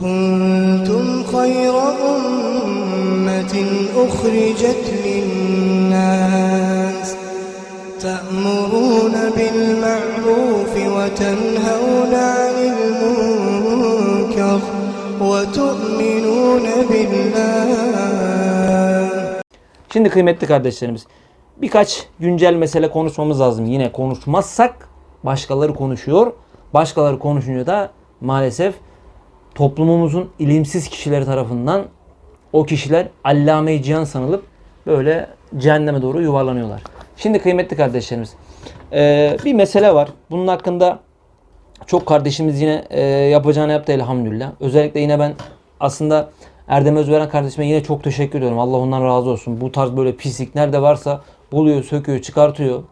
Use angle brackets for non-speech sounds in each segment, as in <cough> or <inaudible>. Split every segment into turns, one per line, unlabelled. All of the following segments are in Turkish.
كنتم خير أمة أخرجت للناس تأمرون بالمعروف وتنهون عن المنكر وتؤمنون بالله
Şimdi kıymetli kardeşlerimiz birkaç güncel mesele konuşmamız lazım. Yine konuşmazsak başkaları konuşuyor. Başkaları konuşunca da maalesef toplumumuzun ilimsiz kişileri tarafından o kişiler allame-i cihan sanılıp böyle cehenneme doğru yuvarlanıyorlar. Şimdi kıymetli kardeşlerimiz eee, bir mesele var. Bunun hakkında çok kardeşimiz yine e, yapacağını yaptı elhamdülillah. Özellikle yine ben aslında Erdem Özveren kardeşime yine çok teşekkür ediyorum. Allah ondan razı olsun. Bu tarz böyle pislik nerede varsa buluyor, söküyor, çıkartıyor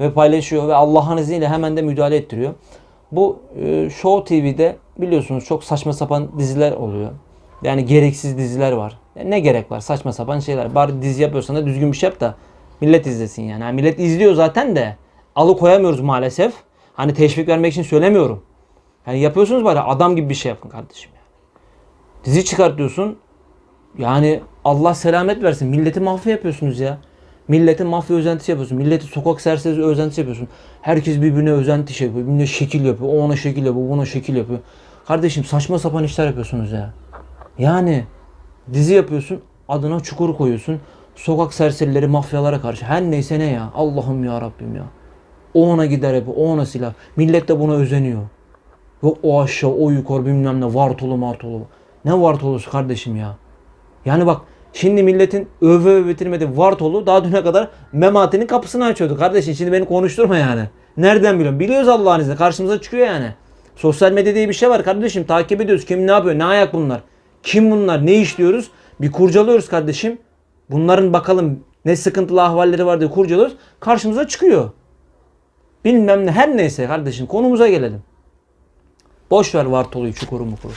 ve paylaşıyor ve Allah'ın izniyle hemen de müdahale ettiriyor. Bu e, Show TV'de biliyorsunuz çok saçma sapan diziler oluyor. Yani gereksiz diziler var. Ya ne gerek var? Saçma sapan şeyler. Bari dizi yapıyorsan da düzgün bir şey yap da millet izlesin yani. yani millet izliyor zaten de alıkoyamıyoruz maalesef. Hani teşvik vermek için söylemiyorum. Yani yapıyorsunuz bari adam gibi bir şey yapın kardeşim. Yani. Dizi çıkartıyorsun. Yani Allah selamet versin. Milleti mafya yapıyorsunuz ya. Milleti mafya özentisi yapıyorsun. Milleti sokak serseri özentisi yapıyorsun. Herkes birbirine özenti şey yapıyor. Birbirine şekil yapıyor. O ona şekil yapıyor. Bu ona şekil yapıyor. Kardeşim saçma sapan işler yapıyorsunuz ya. Yani dizi yapıyorsun. Adına çukur koyuyorsun. Sokak serserileri mafyalara karşı. Her neyse ne ya. Allah'ım ya Rabbim ya. O ona gider hep. O ona silah. Millet de buna özeniyor. Yok o aşağı, o yukarı bilmem ne vartolu martolu. Ne vartolusu kardeşim ya. Yani bak şimdi milletin öve öve bitirmedi vartolu daha düne kadar mematinin kapısını açıyordu. Kardeşim şimdi beni konuşturma yani. Nereden biliyorum? Biliyoruz Allah'ın izniyle. Karşımıza çıkıyor yani. Sosyal medya diye bir şey var kardeşim. Takip ediyoruz. Kim ne yapıyor? Ne ayak bunlar? Kim bunlar? Ne işliyoruz? Bir kurcalıyoruz kardeşim. Bunların bakalım ne sıkıntılı ahvalleri var diye kurcalıyoruz. Karşımıza çıkıyor. Bilmem ne her neyse kardeşim konumuza gelelim. Boş ver Vartolu'yu çukuru mukuru.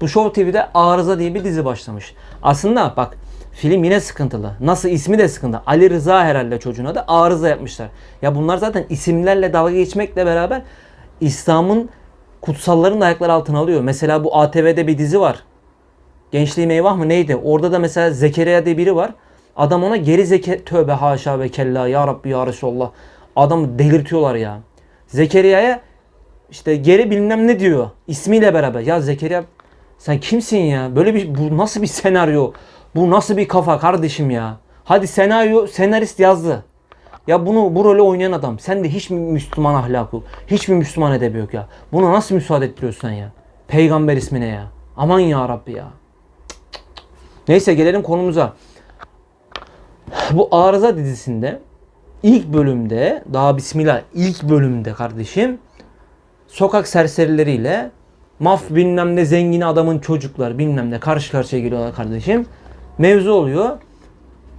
Bu Show TV'de Arıza diye bir dizi başlamış. Aslında bak film yine sıkıntılı. Nasıl ismi de sıkıntı. Ali Rıza herhalde çocuğuna da Arıza yapmışlar. Ya bunlar zaten isimlerle dalga geçmekle beraber İslam'ın kutsallarını da ayaklar altına alıyor. Mesela bu ATV'de bir dizi var. Gençliğim eyvah mı neydi? Orada da mesela Zekeriya diye biri var. Adam ona geri zeke... Tövbe haşa ve kella ya Rabbi ya Resulallah. Adamı delirtiyorlar ya. Zekeriya'ya işte geri bilmem ne diyor. ismiyle beraber. Ya Zekeriya sen kimsin ya? Böyle bir bu nasıl bir senaryo? Bu nasıl bir kafa kardeşim ya? Hadi senaryo senarist yazdı. Ya bunu bu rolü oynayan adam. Sen de hiç mi Müslüman ahlakı yok? Hiç mi Müslüman edebi yok ya? Buna nasıl müsaade ettiriyorsun sen ya? Peygamber ismine ya. Aman ya Rabbi ya. Neyse gelelim konumuza. Bu Arıza dizisinde ilk bölümde daha bismillah ilk bölümde kardeşim sokak serserileriyle maf bilmem ne zengin adamın çocuklar bilmem ne karşı karşıya geliyorlar kardeşim. Mevzu oluyor.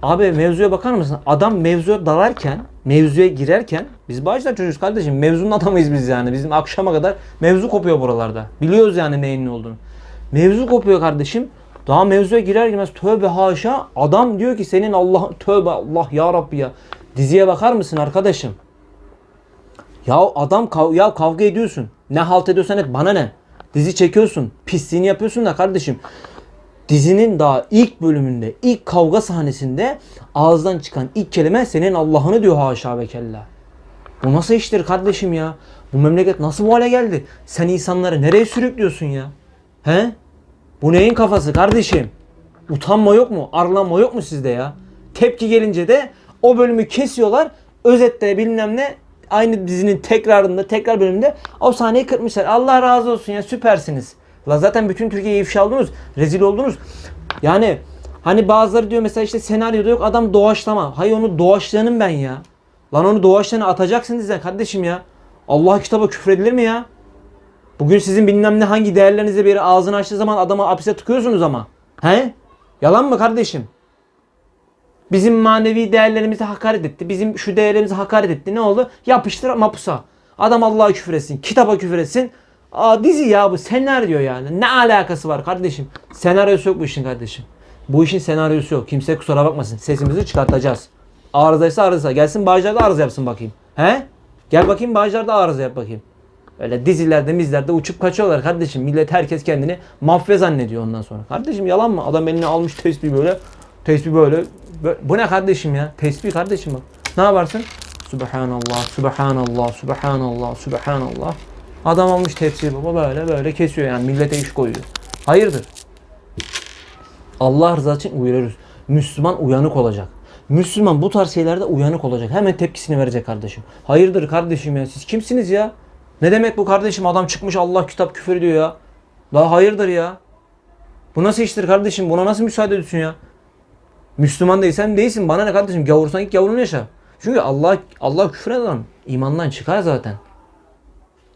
Abi mevzuya bakar mısın? Adam mevzuya dalarken, mevzuya girerken biz bağışlar çocuğuz kardeşim. Mevzunun adamıyız biz yani. Bizim akşama kadar mevzu kopuyor buralarda. Biliyoruz yani neyin ne olduğunu. Mevzu kopuyor kardeşim. Daha mevzuya girer girmez tövbe haşa adam diyor ki senin Allah tövbe Allah ya Rabbi ya. Diziye bakar mısın arkadaşım? Ya adam kav- ya kavga ediyorsun. Ne halt ediyorsan et bana ne? Dizi çekiyorsun. Pisliğini yapıyorsun da kardeşim. Dizinin daha ilk bölümünde, ilk kavga sahnesinde ağızdan çıkan ilk kelime senin Allah'ını diyor haşa ve kella. Bu nasıl iştir kardeşim ya? Bu memleket nasıl bu hale geldi? Sen insanları nereye sürüklüyorsun ya? He? Bu neyin kafası kardeşim? Utanma yok mu? Arlanma yok mu sizde ya? Tepki gelince de o bölümü kesiyorlar. Özette bilmem ne aynı dizinin tekrarında tekrar bölümünde o sahneyi kırmışlar. Allah razı olsun ya süpersiniz. La zaten bütün Türkiye'ye ifşa oldunuz. Rezil oldunuz. Yani hani bazıları diyor mesela işte senaryoda yok adam doğaçlama. Hayır onu doğaçlayanım ben ya. Lan onu doğaçlayanı atacaksın diziden kardeşim ya. Allah kitaba küfredilir mi ya? Bugün sizin bilmem ne hangi değerlerinize bir yere ağzını açtığı zaman adamı hapise tıkıyorsunuz ama. He? Yalan mı kardeşim? Bizim manevi değerlerimize hakaret etti. Bizim şu değerlerimize hakaret etti. Ne oldu? Yapıştır mapusa. Adam Allah'a küfür etsin. Kitaba küfür etsin. Aa, dizi ya bu senaryo yani. Ne alakası var kardeşim? Senaryosu yok bu işin kardeşim. Bu işin senaryosu yok. Kimse kusura bakmasın. Sesimizi çıkartacağız. Arızaysa arıza. Gelsin Bağcılar'da arıza yapsın bakayım. He? Gel bakayım Bağcılar'da arıza yap bakayım. Öyle dizilerde mizlerde uçup kaçıyorlar kardeşim. Millet herkes kendini mafya zannediyor ondan sonra. Kardeşim yalan mı? Adam eline almış tesbih böyle. Tesbih böyle. Bö- Bu ne kardeşim ya? Tesbih kardeşim bak. Ne yaparsın? Subhanallah, Subhanallah, Subhanallah, Subhanallah. Adam almış tepsiyi baba böyle böyle kesiyor yani millete iş koyuyor. Hayırdır? Allah rızası için uyarıyoruz. Müslüman uyanık olacak. Müslüman bu tarz şeylerde uyanık olacak. Hemen tepkisini verecek kardeşim. Hayırdır kardeşim ya siz kimsiniz ya? Ne demek bu kardeşim? Adam çıkmış Allah kitap küfür ediyor ya. Daha hayırdır ya? Bu nasıl iştir kardeşim? Buna nasıl müsaade ediyorsun ya? Müslüman değilsen değilsin. Bana ne kardeşim? Gavursan git gavurunu yaşa. Çünkü Allah Allah küfür eden imandan çıkar zaten.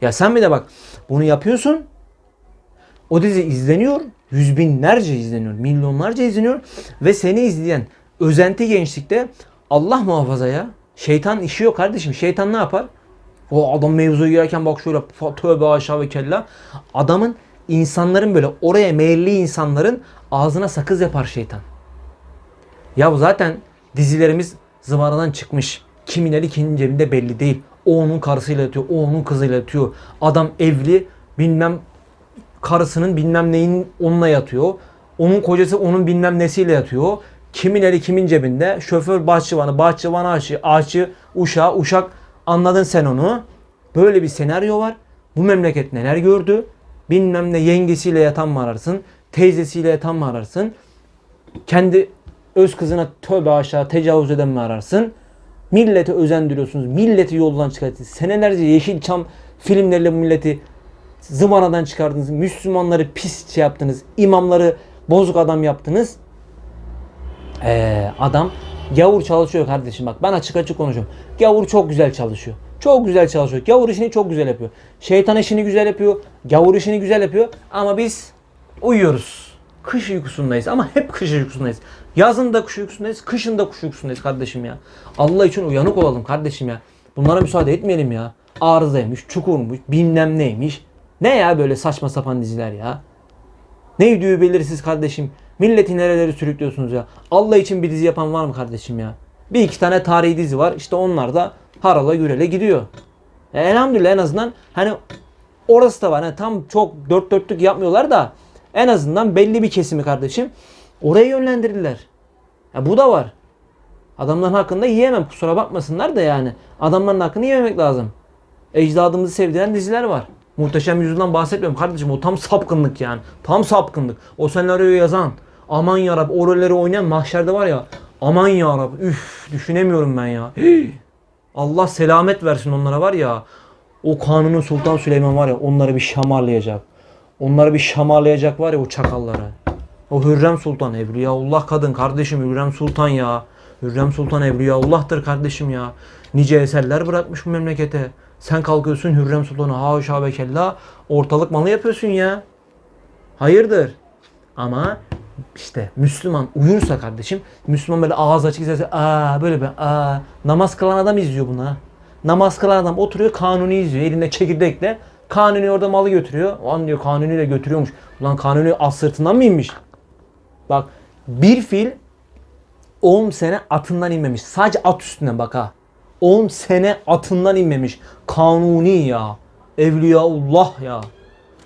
Ya sen bir de bak bunu yapıyorsun. O dizi izleniyor. Yüz binlerce izleniyor. Milyonlarca izleniyor. Ve seni izleyen özenti gençlikte Allah muhafaza ya. Şeytan işiyor kardeşim. Şeytan ne yapar? O adam mevzuya girerken bak şöyle tövbe aşağı ve kella. Adamın insanların böyle oraya meyilli insanların ağzına sakız yapar şeytan. Ya zaten dizilerimiz zıvanadan çıkmış. Kimin eli kimin cebinde belli değil. O onun karısıyla yatıyor, o onun kızıyla yatıyor. Adam evli, bilmem karısının bilmem neyin onunla yatıyor. Onun kocası onun bilmem nesiyle yatıyor. Kimin eli kimin cebinde. Şoför bahçıvanı, bahçıvan aşı, aşı, uşağı, uşak. Anladın sen onu. Böyle bir senaryo var. Bu memleket neler gördü? Bilmem ne yengesiyle yatan mı ararsın? Teyzesiyle yatan mı ararsın? kendi öz kızına tövbe aşağı tecavüz eden mi ararsın? Milleti özendiriyorsunuz. Milleti yoldan çıkartıyorsunuz. Senelerce Yeşilçam filmleriyle bu milleti zıvanadan çıkardınız. Müslümanları pis şey yaptınız. imamları bozuk adam yaptınız. Ee, adam gavur çalışıyor kardeşim bak ben açık açık konuşuyorum. Gavur çok güzel çalışıyor. Çok güzel çalışıyor. Gavur işini çok güzel yapıyor. Şeytan işini güzel yapıyor. Gavur işini güzel yapıyor. Ama biz uyuyoruz. Kış uykusundayız ama hep kış uykusundayız. Yazın da kış uykusundayız, kışın da kış uykusundayız kardeşim ya. Allah için uyanık olalım kardeşim ya. Bunlara müsaade etmeyelim ya. Arızaymış, çukurmuş, bilmem neymiş. Ne ya böyle saçma sapan diziler ya. Ne idüğü belirsiz kardeşim. Milleti nereleri sürüklüyorsunuz ya. Allah için bir dizi yapan var mı kardeşim ya? Bir iki tane tarihi dizi var. İşte onlar da harala gürele gidiyor. E, elhamdülillah en azından hani orası da var. Hani tam çok dört dörtlük yapmıyorlar da en azından belli bir kesimi kardeşim oraya yönlendirdiler. Ya bu da var. Adamların hakkında yiyemem. Kusura bakmasınlar da yani. Adamların hakkını yememek lazım. Ecdadımızı sevdiren diziler var. Muhteşem Yüzyıl'dan bahsetmiyorum kardeşim. O tam sapkınlık yani. Tam sapkınlık. O senaryoyu yazan. Aman yarab o rolleri oynayan mahşerde var ya. Aman yarab. Üf düşünemiyorum ben ya. <gasps> Allah selamet versin onlara var ya. O Kanuni Sultan Süleyman var ya onları bir şamarlayacak. Onları bir şamarlayacak var ya o çakalları. O Hürrem Sultan Evliyaullah kadın kardeşim Hürrem Sultan ya. Hürrem Sultan Evliyaullah'tır kardeşim ya. Nice eserler bırakmış bu memlekete. Sen kalkıyorsun Hürrem Sultan'ı haşa ve kella ortalık malı yapıyorsun ya. Hayırdır? Ama işte Müslüman uyursa kardeşim, Müslüman böyle ağız açık izlerse, aa böyle bir aa namaz kılan adam izliyor bunu ha. Namaz kılan adam oturuyor kanuni izliyor elinde çekirdekle. Kanuni orada malı götürüyor. O an diyor kanuni de götürüyormuş. Ulan kanuni az sırtından mı inmiş? Bak bir fil 10 sene atından inmemiş. Sadece at üstünden bak ha. 10 sene atından inmemiş. Kanuni ya. Evliyaullah ya.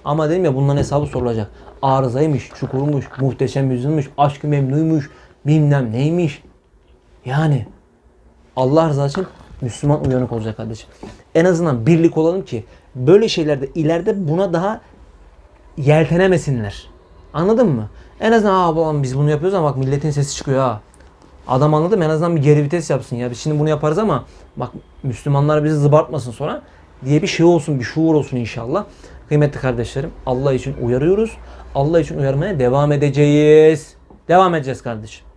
Ama dedim ya bunların hesabı sorulacak. Arızaymış, çukurmuş, muhteşem yüzünmüş, aşkı memnuymuş, bilmem neymiş. Yani Allah rızası için Müslüman uyanık olacak kardeşim. En azından birlik olalım ki böyle şeylerde ileride buna daha yeltenemesinler. Anladın mı? En azından aa babam biz bunu yapıyoruz ama bak milletin sesi çıkıyor ha. Adam anladım en azından bir geri vites yapsın ya. Biz şimdi bunu yaparız ama bak Müslümanlar bizi zıbartmasın sonra diye bir şey olsun, bir şuur olsun inşallah. Kıymetli kardeşlerim Allah için uyarıyoruz. Allah için uyarmaya devam edeceğiz. Devam edeceğiz kardeşim.